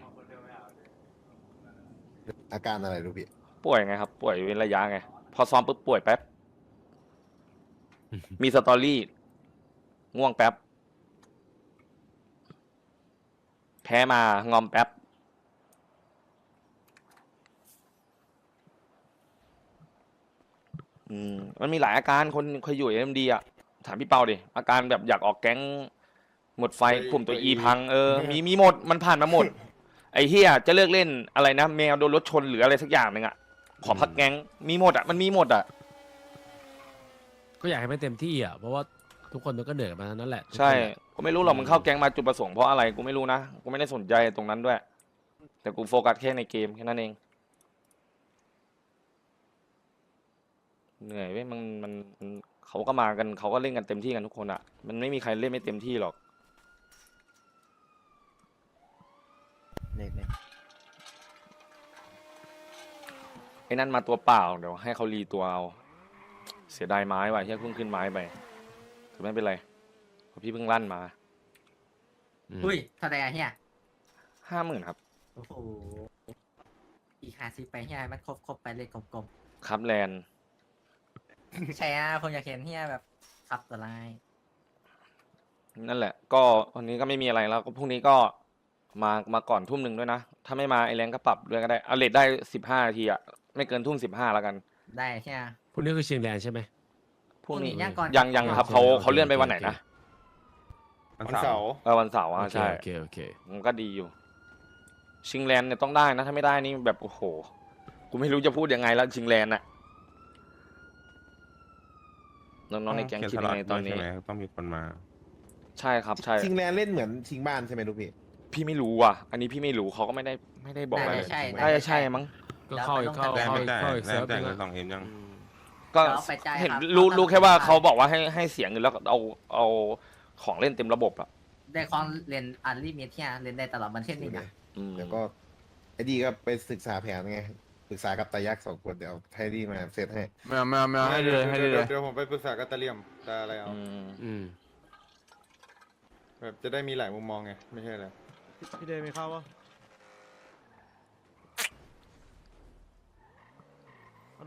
Speaker 9: อาการอะไรดูพี่
Speaker 1: ป่วยไงครับ ป่วยเป็นระยะไง พอซ้อมปุ๊บป่วยแป๊บ มีสตอรี่ ง่วงแป๊บ แพ้มางอมแป๊บ อืม มันมีหลายอาการคนเคยอยู่เอ็มดีอะ ถามพี่เปาดิ อาการแบบอยากออกแก๊ง หมดไฟ
Speaker 3: ไป
Speaker 1: กลุ่มตัว
Speaker 3: ไป
Speaker 1: อี
Speaker 3: อี
Speaker 1: พังเออ มีมีหมด มันผ่านมาหมด ไอ้เฮียจะเลิกเล่นอะไรนะ แมวโดนรถชนหรืออะไรสักอย่างหนึ่งอะ ขอพักแก๊งมีหมดอะมันมีหมดอะ
Speaker 7: ก็อยากให้มันเต็มที่อะเพราะว่าทุกคนมันก็เหนื่อยกันมาทั้งนั้นแหละทุก
Speaker 1: ใช่
Speaker 7: คนอะ
Speaker 1: กูไม่รู้หรอก
Speaker 7: อืม
Speaker 1: มึงเข้าแก๊งมาจุดประสงค์เพราะอะไรกูไม่รู้นะกูไม่ได้สนใจตรงนั้นด้วย แต่กูโฟกัสแค่ในเกมแค่นั้นเอง เหนื่อยเว้ยมันมันมันเขาก็มากันเขาก็เล่นกันเต็มที่กันทุกคนอะ มันไม่มีใครเล่นไม่เต็มที่หรอก
Speaker 2: เล็กเลย
Speaker 1: ไอ้นั่นมาตัวเปล่า เดี๋ยวให้เขารีตัวเอา เสียดายไม้ว่ะที่เพิ่งขึ้นไม้ไปแต่ไม่เป็นไรเพราะพี่เพิ่งลั่นมา
Speaker 7: อืม
Speaker 2: อุ้ยเท่าไหร่อะเฮีย
Speaker 1: ห้าหมื่นครับ
Speaker 2: โอ้โหอีกห้าสิบไปเฮียให้มันครบครบไปเลยกลม
Speaker 1: ครับแลนด์
Speaker 2: ๆใช่อะผมอยากเห็นเฮียแบบขับตัวไลน์
Speaker 1: นั่นแหละ ก็วันนี้ก็ไม่มีอะไรแล้วก็พรุ่งนี้ก็มามาก่อนทุ่มหนึ่งด้วยนะ ถ้าไม่มาไอแรงก็ปรับด้วยก็ได้ เอาเลทได้สิบห้านาทีอะ ไม่เกินทุ่มสิบห้าแล้วกัน
Speaker 2: ได้เฮีย
Speaker 7: พวกนี้คือเชียงแดนใช่ไหม
Speaker 1: พรุ่งนี้
Speaker 2: พรุ่งนี้ย่างก่อน
Speaker 1: ยังยังครับเขา
Speaker 7: โอเค
Speaker 1: เขาเลื่อนไป
Speaker 7: โอเค
Speaker 1: วันไหน
Speaker 7: โอเค
Speaker 1: นะ
Speaker 3: วันเสาร์
Speaker 1: เออวันเสาร์อะ
Speaker 7: โอเค
Speaker 1: ใช่
Speaker 7: โอเคโอเค
Speaker 1: มันก็ดีอยู่ ชิงแลนด์เนี่ยต้องได้นะถ้าไม่ได้นี่แบบโอ้โหกูไม่รู้จะพูดยังไงแล้วชิงแลนด์อะน้องๆในแก๊ง
Speaker 4: เขียน
Speaker 1: คิด
Speaker 4: ส
Speaker 1: ยั
Speaker 4: ล็
Speaker 1: ง
Speaker 4: อต
Speaker 1: ไงต
Speaker 4: ด้
Speaker 1: อ
Speaker 4: วนยใช่
Speaker 1: นี้
Speaker 4: ไหมต้องมีคนมา
Speaker 1: ใช่ครับใช่
Speaker 9: ชิงแลนเล่นเหมือนชิงบ้านใช่ไหมลูกพี่
Speaker 1: พี่ไม่รู้อะ อันนี้พี่ไม่รู้เขาก็ไม่ได้ไม่ได้บอกอะไร
Speaker 2: น่าจะใช่
Speaker 1: น่าจะใช่มั้ง
Speaker 7: ก็เข้าอีกเข้า
Speaker 4: ได้
Speaker 7: เข้า
Speaker 4: ไม่
Speaker 7: อีก
Speaker 4: ได้
Speaker 7: เข้าอีก
Speaker 4: ได้
Speaker 7: เซิร์ฟ
Speaker 4: ได้
Speaker 7: หนึง
Speaker 4: เงิน
Speaker 7: อะ
Speaker 4: สองเอ็มยัง
Speaker 7: อืม
Speaker 1: ก็
Speaker 2: เดี๋ยวเอาไปจ่าย
Speaker 1: เห็น
Speaker 2: ครับ
Speaker 1: รู้
Speaker 2: เอาตาม
Speaker 1: รู้แค่ว่า
Speaker 2: จ่าย
Speaker 1: เขาบอกว่าให้ให้เสียเงินแล้วเอาเอาของเล่นเต็มระบบอะ
Speaker 2: ได้คอนเรียนอันลิมิตเฮียเรียนได้ตลอดมันเช่นนี้นะ
Speaker 1: อืม
Speaker 9: แล้วก็ไอ้ดีก็ไปศึกษาแผนไงปรึกษากับตายักษ์สองคนเดี๋ยวให้ดีมาเซตให้
Speaker 8: ไม่เอาไม่เอาไม่เอาให้เลยให้เลย
Speaker 3: ดี๋วเดี๋ยวผมไปปรึกษากับตะเลียมตาอะไรเอา
Speaker 1: อืม
Speaker 7: อืม
Speaker 3: แบบจะได้มีหลายมุมมองไง ไม่ใช่อะไร
Speaker 10: พี่เดย์มีข้าวปะ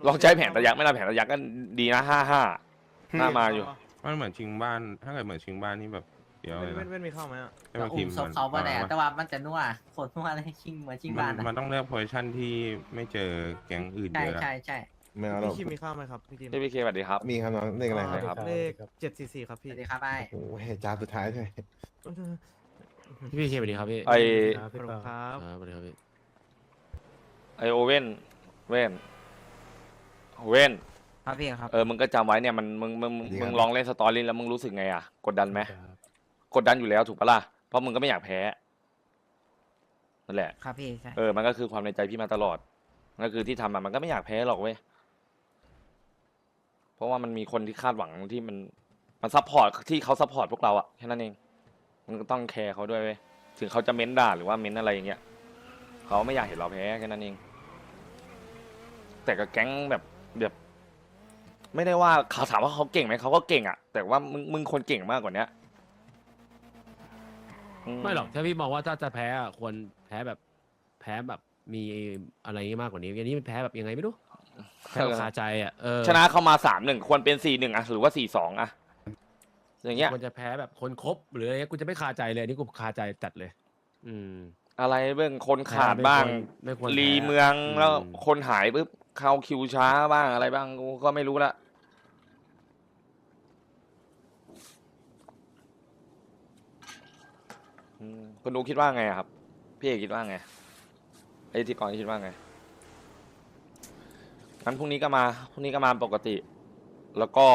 Speaker 1: ลองใช้แผนระยะไม่ละแผนระยะก็ดีนะห้าห้าหน้ามาอยู่
Speaker 4: มันเหมือนชิงบ้าน ถ้าเกิดเหมือนชิงบ้านนี่แบบเดี๋ยวเลย
Speaker 10: เว้น
Speaker 4: นะ
Speaker 10: เว้นมีข้าวไหมอะ
Speaker 4: ให้
Speaker 2: ก็
Speaker 4: มัน
Speaker 2: อุ้
Speaker 4: ที
Speaker 2: ม
Speaker 4: ม
Speaker 2: ศพเขาบ่ได้อะแต่ว่ามันจะนัวโคตรนัวเลยชิงเหมือนชิง
Speaker 4: มั
Speaker 2: บ้าน
Speaker 4: น
Speaker 2: อะ
Speaker 4: มันต้องเลือกโพซิชันที่ไม่เจอแก๊งอื่น
Speaker 2: ใช่
Speaker 4: เยอะอะ
Speaker 2: ใช่ใช่
Speaker 9: ไม่เอาหร
Speaker 10: พี่
Speaker 9: อก
Speaker 10: คิมมีข้าวไหมครับพี่คิม
Speaker 1: พี่พีเคสวัสดีครับ
Speaker 9: มีครับน้องเลขอะไร
Speaker 1: ใช่
Speaker 9: ค
Speaker 1: ครั
Speaker 9: รับ
Speaker 1: บ
Speaker 10: เลขเจ็ดสี่สี่ครับ
Speaker 2: ส
Speaker 10: พี่
Speaker 2: วัสดีครับไอ้
Speaker 9: โอ้โหจานสุดท้ายด้วย
Speaker 7: พี่พี่เคสวัสดีครับพี่
Speaker 1: ไอ
Speaker 10: ขอบคุณครับ
Speaker 7: ครับสวัสดีครับพี่
Speaker 1: ไอโอเว่นเว่น เว่น
Speaker 2: ครับพี่ครับ
Speaker 1: เออมึงก็จำไว้เนี่ยมันมึงมึงมึงมึงลองเล่นสตอรี่แล้วมึงรู้สึกไงอะกดดันไหมกดดันอยู่แล้วถูกปะล่ะเพราะมึงก็ไม่อยากแพ้นั่นแหละ
Speaker 2: ครับพี่ใช่
Speaker 1: เออ มันก็คือความในใจพี่มาตลอดก็คือที่ทำอะมันก็ไม่อยากแพ้หรอกเว้ย เพราะว่ามันมีคนที่คาดหวังที่มัน มันซัพพอร์ตที่เขาซัพพอร์ตพวกเราอะแค่นั้นเอง มันก็ต้องแคร์เขาด้วยเว้ย ถึงเขาจะเม้นด่าหรือว่าเม้นอะไรอย่างเงี้ย เขาไม่อยากเห็นเราแพ้แค่นั้นเอง แต่กับแก๊งแบบ แบบไม่ได้ว่าเขาถามว่าเขาเก่งไหมเขาก็เก่งอะแต่ว่ามึงมึงคนเก่งมากกว่าเนี้ย
Speaker 7: ไม่หรอกถ้าพี่มองว่าถ้าจะแพ้อะควรแพ้แบบ แพ้แบบมีอะไรอย่างงี้มากกว่านี้อันนี้มันแพ้แบบยังไงไม่รู้แพ้แบบคาใจอะเออ
Speaker 1: ชนะเข้ามาสามหนึ่งควรเป็นสี่หนึ่งอะหรือว่าสี่สองอะอย่างเงี้ย
Speaker 7: มันจะแพ้แบบคนครบหรืออะไรเงี้ยกูจะไม่คาใจเลยอันนี้กูคาใจจัดเลย อืม
Speaker 1: อะไรเบื้องคนขาดบ้าง
Speaker 7: ไม่ควร
Speaker 1: รี
Speaker 7: แพ้
Speaker 1: เมือง
Speaker 7: อืม
Speaker 1: แล้วคนหายปุ๊บ เข้าคิวช้าบ้างอะไรบ้างกูก็ไม่รู้ละอืมคุณดูคิดว่าไงอะครับ พี่เอกคิดว่าไงไอ้ที่ก่อนคิดว่าไงงั้นพรุ่งนี้ก็มาพรุ่งนี้ก็มาปกติ แล้วก็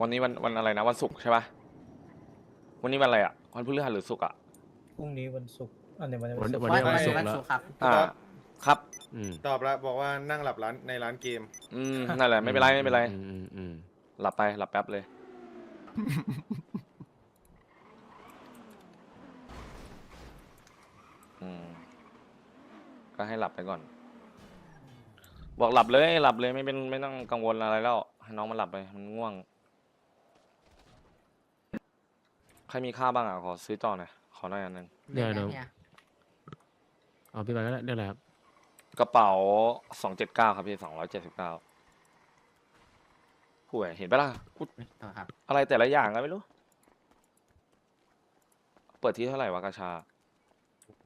Speaker 1: วันนี้วันวันอะไรนะวันศุกร์ใช่ปะวันนี้วันอะไรอะวันพฤหัสหรือศุกร์อะ
Speaker 10: พรุ่งนี้วันศุกร์อันนี้วัน
Speaker 7: วัน
Speaker 10: ศุกร์
Speaker 7: วันนี้วันศุกร์
Speaker 2: วัน
Speaker 7: แล้ว
Speaker 2: ศุกร์ครับ
Speaker 1: อ่า ครับ
Speaker 7: อืม
Speaker 3: ตอบแล้วบอกว่านั่งหลับร้านในร้านเกม
Speaker 1: อืมนั่นแหละไม่เป็นไรไม่เป็นไร
Speaker 7: อืมอืมอืม
Speaker 1: หลับไปหลับแป๊บเลย อืม ก็ให้หลับไปก่อน บอกหลับเลย หลับเลยไม่เป็นไม่ต้องกังวลอะไรแล้วให้น้องมันหลับไปมันง่วง ใครมีข้าวบ้างอะขอซื้อต่อหน่อยขอหน่อยอันหนึง
Speaker 7: เนี่ยน้อง
Speaker 2: เนี่ย
Speaker 7: เอาพี่ไปก็ได้เรื่องอะไรครับ
Speaker 1: กระเป๋าสองเจ็ดเก้าครับพี่สองร้อยเจ็ดสิบเก้าห่วยเห็นปะล่ะพูด
Speaker 2: ต่อครับ
Speaker 1: อะไรแต่ละอย่างก็ไม่รู้ เปิดที่เท่าไหร่วะกาชา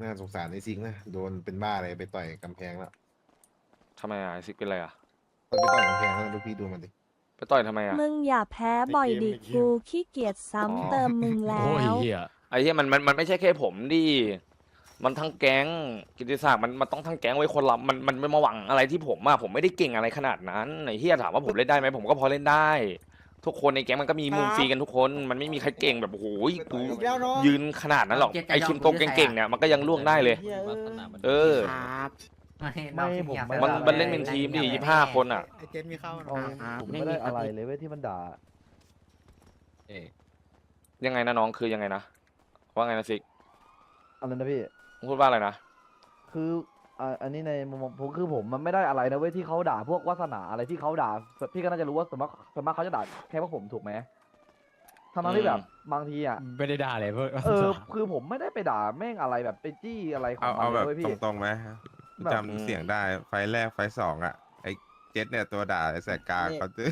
Speaker 9: น่าสงสารไอ้ซิงนะ โดนเป็นบ้าอะไรไปต่อยกำแพงแล้ว
Speaker 1: ทำไมอะไอซิกเป็นไรอะ
Speaker 9: ไปต่อยกำแพงแล้วลูกพี่ดูมันดิ
Speaker 1: ไปต่อยทำไมอะ
Speaker 6: มึงอย่าแพ้บ่อยดิ
Speaker 3: ในเกม
Speaker 6: กูขี้เกียจ
Speaker 1: อ๋อ
Speaker 6: ซ้ำเติมมึงแล้
Speaker 7: โอ้ยว เหี้ย
Speaker 1: ไอ้เหี้ยมันมันมันไม่ใช่แค่ผมดิ มันทั้งแก๊งกิติศักดิ์มันมันต้องทั้งแก๊งไว้ยคนละมันมันไม่มาหวังอะไรที่ผมอะผมไม่ได้เก่งอะไรขนาดนั้นไอ้เหี้ยถามว่าผมเล่นได้ไหมผมก็พอเล่นได้ ทุกคนในแก๊งมันก็มีมุมฟรีกันทุกคน มันไม่มีใครเก่งแบบโอ้โหกูยืนขนาดนั้นหรอกไอ้คิมโตเก่งๆเนี่ยมันก็ยังล่วงได้เลยเออ
Speaker 2: ครับไม่
Speaker 11: ไม่ผมไม่
Speaker 1: มัน
Speaker 11: ได้
Speaker 1: มันเล่นเป็นทีมดิยี่ห้าคนอะ
Speaker 10: ไอเจนมีข้าว
Speaker 11: เอาผมไม่ได้อะไรเลยเว้ยที่มันด่า
Speaker 8: เอ๊ะ
Speaker 1: ยังไงนะน้องคือยังไงนะว่าไงนะซิก
Speaker 11: อะไรนะพี่
Speaker 1: มึงพูดว่าอะไรนะ
Speaker 11: คืออ่าอันนี้ในมุมมองผมคือผมมันไม่ได้อะไรนะเว้ยที่เขาด่าพวกวาสนาอะไรที่เขาด่า พี่ก็น่าจะรู้ว่าส่วนมากส่วนมากเขาจะด่าแค่พวกผมถูกไหมทั้งๆที่แบบบางทีอะ
Speaker 8: ไม่ได้ด่าเลยเพื่อ
Speaker 11: เออ คือผมไม่ได้ไปด่าแม่งอะไรแบบไปจี้อะไรขอ
Speaker 4: เอา
Speaker 11: งมั
Speaker 4: เอา
Speaker 11: น
Speaker 4: แบบ
Speaker 11: เลยเว้ยพี่
Speaker 4: ตรงๆไหม
Speaker 11: แบบ
Speaker 4: จำเสียงได้ไฟล์แรกไฟล์สองอะไอ้เจ็ดเนี่ยตัวด่าไอ้แสกกลางเขาตื้อ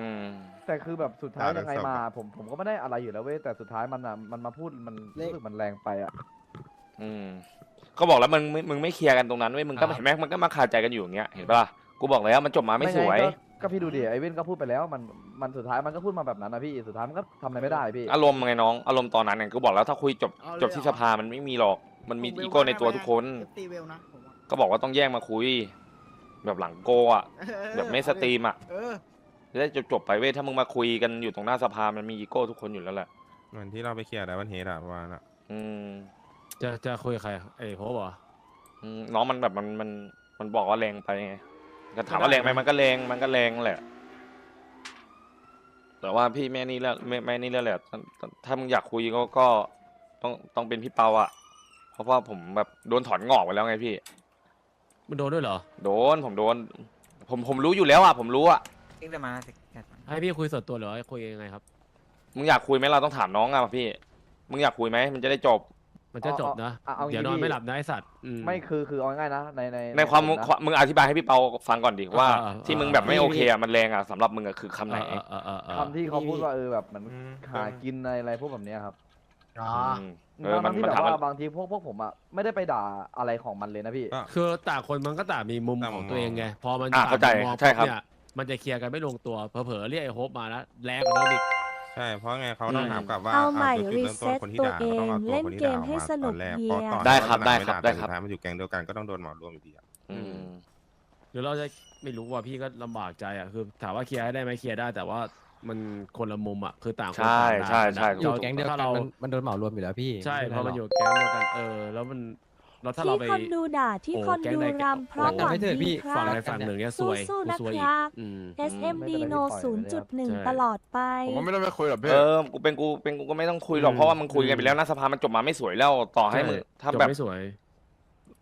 Speaker 1: อืม
Speaker 11: แต่คือแบบสุดท้าย
Speaker 4: ด่าทั้
Speaker 11: ยัง
Speaker 4: ง
Speaker 11: ไง
Speaker 4: สอง
Speaker 11: มา
Speaker 4: อะ
Speaker 11: ผมผมก็ไม่ได้อะไรอยู่แล้วเว้ยแต่สุดท้ายมันอะมันมาพูดมันรู้สึกมันแรงไปอะ
Speaker 1: อืมก็บอกแล้วมึงไม่มึงไม่เคลียร์กันตรงนั้นเว้ยมึงก็
Speaker 7: ครับ
Speaker 1: เห็นไหมมันก็มาขาดใจกันอยู่อย่างเงี้ยเห็นปะล่ะกูบอกแล้วมันจบมาไม่สวย
Speaker 11: งก็ก็พี่ดูดิไอเว้นก็พูดไปแล้วมันมันสุดท้ายมันก็พูดมาแบบนั้นนะพี่สุดท้ายมันก็ทำอะไรไม่ได้พี่
Speaker 1: อารมณ์ไงน้องอารมณ์ตอนนั้นเนี่ยกูบอกแล้วถ้าคุยจบจบที่สภามันไม่มีหรอก มันมีอีโก้ในตัวทุกคน
Speaker 10: ตีเวลนะผมว่า
Speaker 1: ก็บอกว่าต้องแยกมาคุย แบบหลังโกอะแบบไม่สตรีมอะ
Speaker 10: เออ
Speaker 1: จะได้จบๆไปเว้ยถ้ามึงมาคุยกันอยู่ตรงหน้าสภามันมีอีโก้ทุกคนอยู่แล้วแหละ
Speaker 4: เหมือนที่เราไปเคลียร์ได้วันเฮดอะประมาณน่ะ
Speaker 1: อืม
Speaker 7: จะจะคุยกับใครไอ้โฮบเหรอ
Speaker 1: อืมน้องมันแบบมันมันมันบอกว่าแรงไปไงก็ถามว่าแรงไหมมันก็แรงมันก็แรงแหละ แต่ว่าพี่แม่นี่แล้วแม่แม่นี่แล้วแหละถ้าถ้าถ้ามึงอยากคุยก็ก็ต้องต้องเป็นพี่เปาอะเพราะว่าผมแบบโดนถอนงอกไปแล้วไงพี่
Speaker 7: มันโดนด้วยเหรอ
Speaker 1: โดนผมโดน ผมผมรู้อยู่แล้วอะผมรู้อะ
Speaker 2: ติ๊กเดี๋ยวมา
Speaker 7: ให้พี่คุยส่วนตัวหรือว่าคุยยังไงครับ
Speaker 1: มึงอยากคุยไหมเราต้องถามน้องอะพี่ มึงอยากคุยไหมมันจะได้จบ
Speaker 7: มันจะจบนะ
Speaker 11: เอาเอา
Speaker 7: เดี๋ยว
Speaker 11: งี้
Speaker 7: นอน
Speaker 11: พี่
Speaker 7: ไม่หลับนะไอ้สัตว์อืม
Speaker 11: ไม่คือคือเอาง่ายๆนะในใน
Speaker 1: ในความ
Speaker 11: ผ
Speaker 1: มึง
Speaker 11: นะ
Speaker 1: มึงอธิบายให้พี่เปาฟังก่อนดิว่า
Speaker 7: อ่า
Speaker 1: ที่มึง
Speaker 7: อ่า
Speaker 1: แบบไม่
Speaker 7: พี่
Speaker 1: โอเคอะมันแรงอะสำหรับมึงอะคือคำไหน
Speaker 7: เออเออเออเออ
Speaker 11: คำที่เขาพูดว่าเออแบบเหมือน
Speaker 3: อืม
Speaker 11: หากินอะไรอะไรพวกแบบเนี้ยครับ
Speaker 2: อ๋อ
Speaker 1: มเออมัน
Speaker 11: ทั้งๆที่
Speaker 1: มัน
Speaker 11: แบบ
Speaker 1: ถาม
Speaker 11: ว่า
Speaker 1: ว่า
Speaker 11: บางทีพวกพวกผมอะไม่ได้ไปด่าอะไรของมันเลยนะพี่
Speaker 4: ก็
Speaker 7: คือต่างคนมันก็ต่างมีมุม
Speaker 4: ต่าง
Speaker 7: ของ
Speaker 4: มุม
Speaker 7: ตัวเองไง พอมัน
Speaker 1: อะ
Speaker 7: ต่าง
Speaker 1: เข้าใจ
Speaker 7: มุมมอง
Speaker 1: ใช่ครับ
Speaker 7: ปุ๊เนี่ย มันจะเคลียร์กันไม่ลงตัวเผลอๆเรียกไอ้โฮปมาแล้วแรงกว่าเดิมอีก
Speaker 4: ใช่เพราะไงเขาต้องถามกลับว่า
Speaker 6: เอาใหม่
Speaker 4: จุดเริ่มต้นคนที่ด่า
Speaker 6: รีเซ็ต
Speaker 4: ก็ต้องเอา
Speaker 6: ตัวเอง
Speaker 4: ตัว
Speaker 6: เล่น
Speaker 4: คนที่
Speaker 6: เก
Speaker 4: ด่ามออก
Speaker 6: ให้
Speaker 4: มา
Speaker 6: สนุ
Speaker 4: ตอกนแรก
Speaker 6: เฮี
Speaker 4: เพราะ
Speaker 6: ย
Speaker 4: ตอน
Speaker 1: ได้ครับ
Speaker 4: ตอนหลัง
Speaker 1: ได้ครับ
Speaker 4: ม่
Speaker 1: ได้ครับ
Speaker 4: สุดท้ายมันอยู่แก๊งเดียวกันก็ต้องโดนเหมารวมอยู่ดีอะ
Speaker 1: อืม
Speaker 7: เดี๋ยวเราจะไม่รู้ว่าพี่ก็ลำบากใจอะคือถามว่าเคลียร์ให้ได้ไหมเคลียร์ได้ แต่ว่ามันคนละมุมอะคือต่างคน
Speaker 1: ใช่
Speaker 7: ต่างด่า
Speaker 1: ใช่ใช่
Speaker 7: นะ
Speaker 8: อยู่แก๊งเดียวกั
Speaker 7: ถ้านเรา
Speaker 8: มันมันโดนเหมารวมอยู่แล้วพี่
Speaker 7: ใช่
Speaker 8: ไม่
Speaker 7: พอ
Speaker 8: เป็
Speaker 7: มัน
Speaker 8: ไร
Speaker 7: อ
Speaker 8: หร
Speaker 7: ยู่แก๊งเดียวกันเออแล้วมัน แล้วถ้าเรา
Speaker 6: ที่
Speaker 7: ไป
Speaker 6: คนดูด่าที่
Speaker 7: โอ้
Speaker 6: คน
Speaker 7: แก๊ง
Speaker 6: ดู
Speaker 7: ใด
Speaker 6: รำเพราะหวังดีค
Speaker 7: ฝั่
Speaker 6: รั
Speaker 7: งใด
Speaker 6: บ
Speaker 7: ฝั่งหนึ่งเนี่ยซวย
Speaker 6: สู้ๆ
Speaker 7: กูซวยอี
Speaker 6: นะ
Speaker 7: ก
Speaker 6: ครับ
Speaker 7: อืม
Speaker 6: SMD
Speaker 11: ไม่เป็นไร
Speaker 6: no
Speaker 11: พี่ปล่อยไปเลยครับ
Speaker 6: 0.1
Speaker 7: ใช่
Speaker 6: ตลอดไป
Speaker 3: ผมก็ไม่ต้องไปคุยหรอกพี่
Speaker 1: เออกูเป็นกูเป็นกูก็ไม่ต้องคุยหรอก
Speaker 7: อืม
Speaker 1: เพราะว่ามึงคุยกันไปแล้วนะสภามันจบมาไม่สวยแล้วต่อให้มึงถ้า
Speaker 7: จบ
Speaker 1: แบบ
Speaker 7: ไม่สวย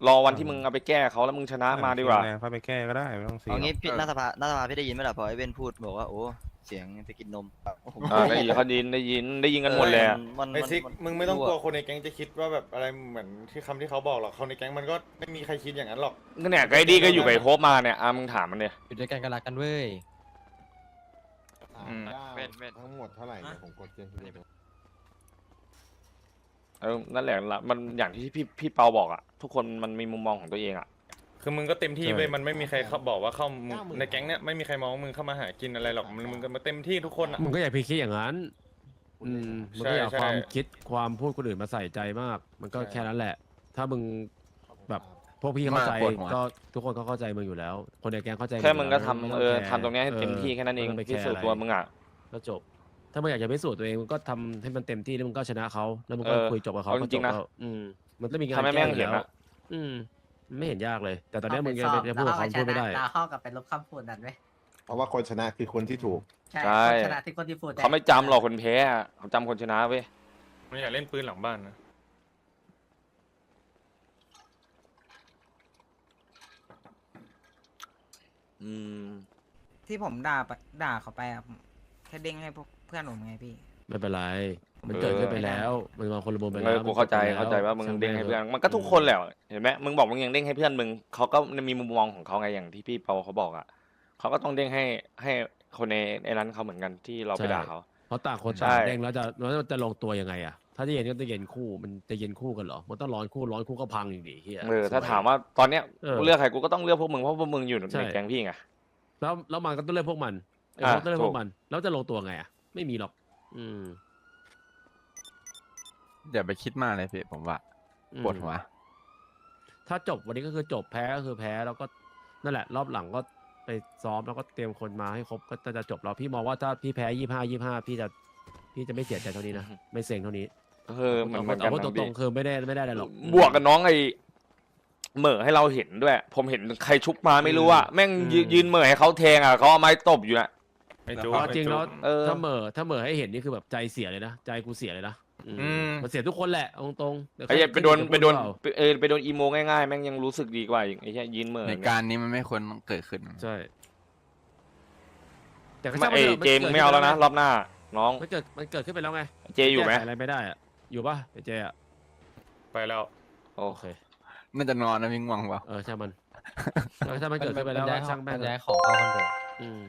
Speaker 1: รอวันที่มึงเอาไปแก้เขาแล้วมึงชนะมาดีกว่า
Speaker 4: แรงเข้าไปแก้ก็ได้ไม่ต้องเสีย
Speaker 12: เอางี้พี่หน้าสภาหน้าสภาพี่ได้ยินไหมล่ะพอไอ้เว้นพูดบอกว่าโอ้ เสียงไปกินนมโอ้โห
Speaker 1: อ่าได้ยินเขาได้ยินได้ยินได้ยินกันหมดเลยอะ
Speaker 12: มัน
Speaker 3: ไอ
Speaker 12: มัน
Speaker 3: ซิก
Speaker 12: น
Speaker 3: มึงไม่ต้องกลัว
Speaker 12: รั่
Speaker 3: คนในแก๊งจะคิดว่าแบบอะไรเหมือนที่คำที่เขาบอกหรอกคนในแก๊งมันก็ไม่มีใครคิดอย่างนั้นหรอก
Speaker 1: ก็เนี่ยไกดี้ก็อยู่กับไอ้โคบมาเนี่ยอะมึงถามมันเนี่ย
Speaker 8: อยู่ด้วยกันก็รักกันเว้ย
Speaker 1: อืม
Speaker 12: เว้นเว้น
Speaker 9: ทั้งหมดเท่าไหร่เนี่ยผมกดเจนทีเดียว
Speaker 1: เออนั่นแหละละมันอย่างที่พี่พี่เปาบอกอะทุกคนมันมีมุมมองของตัวเองอะ
Speaker 3: คือมึงก็เต็มที่
Speaker 7: ใช่
Speaker 3: ไปมันไม่มีใครเขาบอกว่าเข้ามึงในแก๊งเนี้ยไม่มีใครมองว่ามึงเข้ามาหากินอะไรหรอกมึงมึงก็มาเต็มที่ทุกคนอะ
Speaker 7: มึงก็อย่าไปคิดอย่างนั้นอืมมันก็อย่า
Speaker 3: ใช่
Speaker 7: ความ
Speaker 3: ใช่
Speaker 7: คิดความพูดคนอื่นมาใส่ใจมาก มันก็
Speaker 3: ใช่
Speaker 7: แค่นั้นแหละ ถ้ามึงแบบพวกพี่เข้าใจก็ทุกคนก็เข้าใจมึงอยู่แล้ว คนในแก๊งเข้าใจ
Speaker 1: แค่มึงก็
Speaker 7: ยู่
Speaker 1: ทำ
Speaker 7: ล้วไต้
Speaker 1: เออ
Speaker 7: แค
Speaker 1: ทำตรงเนี้ยให้เต็มที่แค่นั้นเอง
Speaker 7: ไม่ต้ไป
Speaker 1: พิ
Speaker 7: แคร์
Speaker 1: สูจน์
Speaker 7: อะไร
Speaker 1: ตัวมึงอะ
Speaker 7: ก็จบ ถ้ามึงอยากจะพิสูจน์ตัวเองมึงก็ทำให้มันเต็มที่แล้วมึงก็ชนะเขาแล้วมึงก็
Speaker 1: เออ
Speaker 7: คุยจบกับเขา
Speaker 1: เอา
Speaker 7: ก็
Speaker 1: จริงๆนะ
Speaker 7: แล้วอืมมันต้องมีงาน
Speaker 1: ทำให้แม่ง
Speaker 7: ก้อยู่
Speaker 1: เห็น
Speaker 7: แล้ว
Speaker 1: อะ
Speaker 7: อืมมัน ไม่เห็นยากเลย แต่ตอนเนี้ยมึง
Speaker 2: เข้า
Speaker 7: ยัง
Speaker 2: ไป
Speaker 7: จะพูดกับเขา
Speaker 2: สอบ
Speaker 7: พูดไม่ได้
Speaker 2: แล้วเข้ากับไปลบคำพูดนั้นไหม
Speaker 9: เพราะว่าคนชนะคือคนที่ถูก
Speaker 2: ใช่
Speaker 1: ใช่
Speaker 2: คนชนะที่คนที่พูด
Speaker 1: เขาไม่จำหรอกคนแพ้อะเขาจำคนชนะเว้ย
Speaker 3: ไม่อยากเล่นปืนหลังบ้านนะ
Speaker 1: อืม
Speaker 12: ที่ผมด่าไปด่าเขาไปอะผมแค่เด้งให้พวกเพื่อนผมไงพี่
Speaker 7: ไม่เป็นไร มันเกิดขึ้นไปแล้ว มันมาคนละมุมไป
Speaker 1: เอ
Speaker 7: แล้
Speaker 1: อ
Speaker 7: ว
Speaker 1: กูเข้าใจ
Speaker 7: มัน
Speaker 1: เข้า
Speaker 7: จบ
Speaker 1: ใจ
Speaker 7: ไปแล้ว
Speaker 1: ว่ามึง
Speaker 7: ช่
Speaker 1: เด้งให้
Speaker 7: แถ
Speaker 1: เพื่อน
Speaker 7: อะ
Speaker 1: มันก็ทุกคนแหละเห็นไหมมึงบอกมึงยังเด้งให้เพื่อนมึงเขาก็มีมุมมองของเขาไงอย่างที่พี่เปาเขาบอกอะเขาก็ต้องเด้งให้ให้คนในในนั้นเขาเหมือนกันที่เราไปด่าเขา
Speaker 7: เพราะต่างคน
Speaker 1: ใช่
Speaker 7: ต่างเด้งแล้วจะแล้วจะลงตัวยังไงอะ ถ้าจะเย็นก็จะเย็นคู่ มันจะเย็นคู่กันเหรอ มันต้องร้อนคู่ร้อนคู่ก็พังอย่างดีเฮีย
Speaker 1: เออถ้า
Speaker 7: สย
Speaker 1: ถามว่าตอนเนี้ย
Speaker 7: เออ
Speaker 1: กูเลือกใครกูก็ต้องเลือกพวกมึงเพราะพวกมึงอยู่
Speaker 7: ใช่
Speaker 1: ในแก๊งพี่ไง
Speaker 7: แล้วแล้วมันก็ต้องเลือกพวกมันเออ
Speaker 1: อะ
Speaker 7: มันต้องเลือกพ
Speaker 1: ถู
Speaker 7: ว
Speaker 1: ก
Speaker 7: กมัน แล้วจะลงตัวไงอะ ไม่มีหรอก อืม
Speaker 8: อย่าไปคิดมากเลยพี่ผมว่า
Speaker 7: อืม
Speaker 8: ปวดหัว
Speaker 7: ถ้าจบวันนี้ก็คือจบแพ้ก็คือแพ้แล้วก็นั่นแหละ รอบหลังก็ไปซ้อมแล้วก็เตรียมคนมาให้ครบก็จะจบแล้วพี่มองว่าถ้าพี่แพ้ยี่ห้ายี่ห้าพี่จะพี่จะไม่เสียใจเท่านี้นะไม่เซ็งเท่านี้
Speaker 1: ก็คือเหมือนเหมือนกัน
Speaker 7: เอาพูดต
Speaker 1: นะ
Speaker 7: ร
Speaker 1: พี่
Speaker 7: งๆคือไม่ได้ไม่ได้อะไรหรอก
Speaker 1: บวกกับน้องไอ้เหม่อให้เราเห็นด้วย ผมเห็นใครชุบมาไม่รู้อะแม่งยืนยืนเหม่อให้เขาแทงอะเขาเอาไม้ตบอยู่อะ
Speaker 3: ไม่จู
Speaker 7: เอาจริงแล้ว
Speaker 1: เออ
Speaker 7: ถ้าเหม่อถ้าเหม่อให้เห็นนี่คือแบบใจเสียเลยนะใจกูเสียเลยนะ อืม
Speaker 3: อืม
Speaker 7: มันเสียทุกคนแหละเอาตรงๆดี๋ยว
Speaker 1: ไอ้เหี้ย
Speaker 7: ใคร
Speaker 1: ไปโดน
Speaker 7: จะพู
Speaker 1: ไปโดน
Speaker 7: หรือเปล่า
Speaker 1: เออไปโดนอีโมง่ายๆแม่งยังรู้สึกดีกว่าอีกไอ้เหี้ยยืนเหม่อ
Speaker 8: ในการนี้มันไม่ควรเกิดขึ้น
Speaker 7: ใช่แต่ก็
Speaker 1: ไม่
Speaker 7: ช่าง
Speaker 1: เอ
Speaker 7: มันถะ
Speaker 1: เจม
Speaker 7: กิด
Speaker 1: ไม่เอาแล้วนะ
Speaker 7: ขึ้
Speaker 1: รอบหน้า น้อง
Speaker 7: มันเกิดมันเกิดขึ้นไปแล้วไง
Speaker 1: เจอยู่ไหม
Speaker 7: แก้ขอะไรไม่ได้อะอยู่ปะไอ้เจอะ
Speaker 3: ไปแล้ว
Speaker 1: โอ
Speaker 7: โอ
Speaker 1: เค
Speaker 7: เค
Speaker 8: น่าจะนอนนะวิ่งวังเปล่า
Speaker 7: เออช่างมันแล้วถ้ามันเกิดขึ้นไปแล้วช่างแม่ง
Speaker 8: ย้ายของเข้าคอนโด
Speaker 7: อืม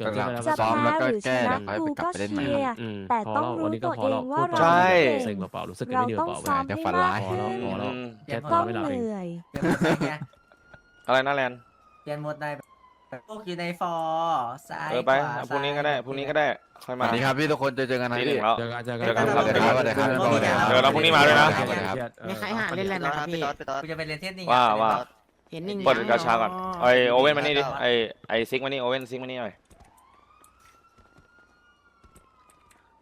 Speaker 7: เกิดขึ้นไปแล้ว
Speaker 6: จะ
Speaker 7: ก็
Speaker 8: ซ้อมแล้วก็
Speaker 6: แพ้หรือช
Speaker 8: แก้
Speaker 6: นะ
Speaker 8: เดี๋ยวค่อยไปกลับ
Speaker 6: กูก็
Speaker 8: ไปเล่นใหม่
Speaker 6: เชียร์
Speaker 7: อืม
Speaker 6: แต่
Speaker 7: พอ
Speaker 6: ต้อง
Speaker 7: แล้ว
Speaker 6: รู้
Speaker 7: วันนี้ก็พอแล้ว
Speaker 6: ตัวเองว่า
Speaker 7: พูด
Speaker 1: ใช่
Speaker 7: เซ็งเปล่าๆรู้สึก
Speaker 6: เรา
Speaker 7: ไม่ดี
Speaker 6: ต้อง
Speaker 7: เปล่าๆ
Speaker 6: ซ้อม
Speaker 8: เดี๋ยว
Speaker 6: ให้
Speaker 8: ฝัน
Speaker 6: มา
Speaker 8: ร้ากย
Speaker 7: พอ
Speaker 6: ขึ้
Speaker 7: แล้ว
Speaker 6: น
Speaker 7: พอแล้ว
Speaker 1: อืม
Speaker 2: เปลี่ยน
Speaker 7: แค่
Speaker 2: หม
Speaker 7: ต
Speaker 2: ด
Speaker 7: อน
Speaker 2: ได้
Speaker 7: ไม่หลับเอง
Speaker 2: ไง
Speaker 6: เหนื่อย
Speaker 2: เปลี่ยนหมดได้ไง
Speaker 1: อะไรนะแลน
Speaker 2: เปลี่ยนหมดได้แบบพวกอยู่ในฟอร์ซ้าย
Speaker 1: เออไป
Speaker 2: ขวา
Speaker 1: พรุ่งนี้ก็ได้พรุ่งนี้ก็ได้ค่อย
Speaker 8: ส
Speaker 1: มา
Speaker 8: วัสดีครับพี่ทุกคนเจอเจอกันนะ
Speaker 1: ตีห
Speaker 8: พี่
Speaker 1: นึ่งแล้ว
Speaker 7: เจอกันเจอกัน
Speaker 1: เจอกันครับ
Speaker 8: สวัสดีครับสวัสดีครับสวัสดีครับ
Speaker 1: เดี๋ยวเราพรุ่งนี้มาด้วยนะ
Speaker 8: สวัสดีครับ
Speaker 7: มีใครหาเล่น
Speaker 12: พี่ต๊อดพี่ต๊อดพี่ต๊อด
Speaker 2: กูจะไปเรียนเทนนิส
Speaker 1: ว่าว่า
Speaker 2: เห็นนิ่ง
Speaker 1: เปิดกาชาก่อนไอโอเว่นมานี่ดิไอไอซิกมานี่โอเว่นซิกมานี่หน่อย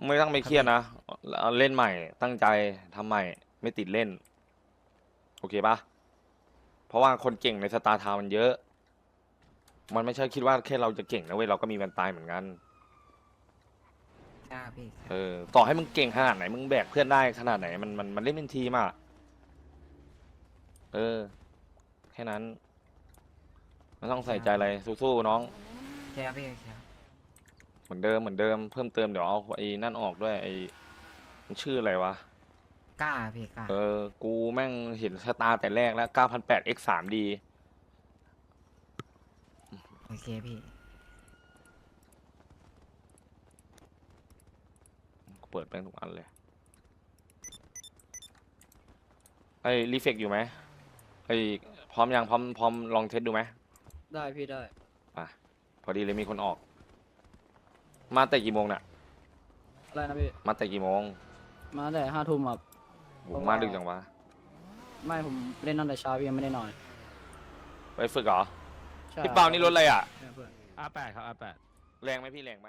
Speaker 1: ไม่ต้องไปเครียดนะเอาเล่นใหม่ ตั้งใจทำใหม่ ไม่ติดเล่น โอเคปะเพราะว่าคนเก่งในสตาร์ทาวน์มันเยอะ มันไม่ใช่คิดว่าแค่เราจะเก่งนะเว้ยเราก็มีวันตายเหมือนกัน
Speaker 2: อ่าพี่
Speaker 1: เออต่อให้มึงเก่งขนาดไหนมึงแบกเพื่อนได้ขนาดไหนมันมันมันเล่นเป็นทีมอะเออ แค่นั้นไม่ต้องใส่ใจอะไรสู้ๆน้อง
Speaker 2: แค่พี่แค่
Speaker 1: เหมือนเดิมเหมือนเดิมเพิ่มเติมเดี๋ยวเอาไอ้นั่นออกด้วยไอ้มันชื่ออะไรวะ
Speaker 2: กล้าพี่กล้า
Speaker 1: เออ กูแม่งเห็นชะตาแต่แรกแล้ว9,800 x 3 d
Speaker 2: โอเคพี่
Speaker 1: กูเปิดแม่งทุกอันเลย ไอ้รีเฟกอยู่ไหมไอ้พร้อมยังพร้อมพร้อมลองเทสดูไหม
Speaker 12: ได้พี่ได้
Speaker 1: พอดีเลยมีคนออก มาแต่กี่โมงน่ะ
Speaker 12: อะไรนะพี่
Speaker 1: มาแต่กี่โมง
Speaker 12: มาแต่ห้าทุ่มครับ
Speaker 1: โหมาดึกจังวะ
Speaker 12: ไม่ผมเล่นตั้งแต่เช้าพี่ยังไม่ได้นอน
Speaker 1: ไปฝึกเหรอพี่เปานี่รถอะไรอะ
Speaker 7: อาแปดครับอาแปด
Speaker 1: แรงไหมพี่แรงไหม